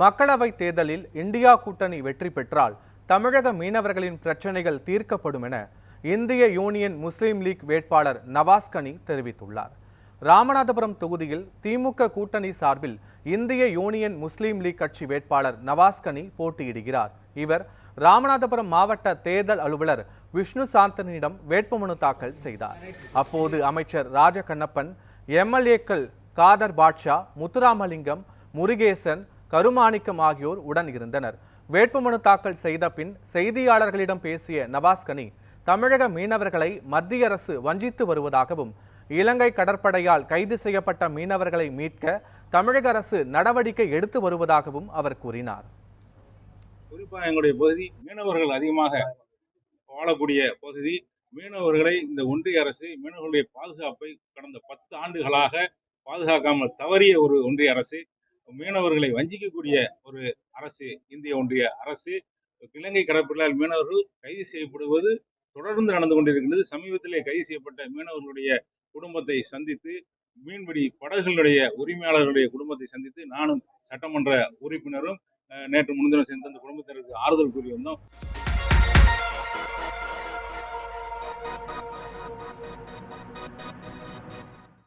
மக்களவைத் தேர்தலில் இந்தியா கூட்டணி வெற்றி பெற்றால் தமிழக மீனவர்களின் பிரச்சனைகள் தீர்க்கப்படும் என இந்திய யூனியன் முஸ்லீம் லீக் வேட்பாளர் நவாஸ்கனி தெரிவித்துள்ளார். ராமநாதபுரம் தொகுதியில் திமுக கூட்டணி சார்பில் இந்திய யூனியன் முஸ்லீம் லீக் கட்சி வேட்பாளர் நவாஸ்கனி போட்டியிடுகிறார். இவர் ராமநாதபுரம் மாவட்ட தேர்தல் அலுவலர் விஷ்ணு சாந்தனிடம் வேட்புமனு தாக்கல் செய்தார். அப்போது அமைச்சர் ராஜகண்ணப்பன் எம்எல்ஏக்கள் காதர் பாட்ஷா முத்துராமலிங்கம் முருகேசன் கருமாணிக்கம் ஆகியோர் உடன் இருந்தனர். வேட்புமனு தாக்கல் செய்த பின் செய்தியாளர்களிடம் பேசிய நவாஸ்கனி தமிழக மீனவர்களை மத்திய அரசு வஞ்சித்து வருவதாகவும் இலங்கை கடற்படையால் கைது செய்யப்பட்ட மீனவர்களை மீட்க தமிழக அரசு நடவடிக்கை எடுத்து வருவதாகவும் அவர் கூறினார். குறிப்பாக எங்களுடைய பகுதி மீனவர்கள் அதிகமாக வாழக்கூடிய பகுதி மீனவர்களை இந்த ஒன்றிய அரசு மீனவர்களுடைய பாதுகாப்பை கடந்த பத்து ஆண்டுகளாக பாதுகாக்காமல் தவறிய ஒரு ஒன்றிய அரசு. மீனவர்களை வஞ்சிக்கக்கூடிய ஒரு அரசு இந்திய ஒன்றிய அரசு இலங்கை கடற்படையால் மீனவர்கள் கைது செய்யப்படுவது தொடர்ந்து நடந்து கொண்டிருக்கின்றது. சமீபத்திலே கைது செய்யப்பட்ட மீனவர்களுடைய குடும்பத்தை சந்தித்து மீன்பிடி படகுகளுடைய உரிமையாளர்களுடைய குடும்பத்தை சந்தித்து நானும் சட்டமன்ற உறுப்பினரும் அஹ், நேற்று முன்தினம் சென்று அந்த குடும்பத்தினருக்கு ஆறுதல் கூறி வந்தோம்.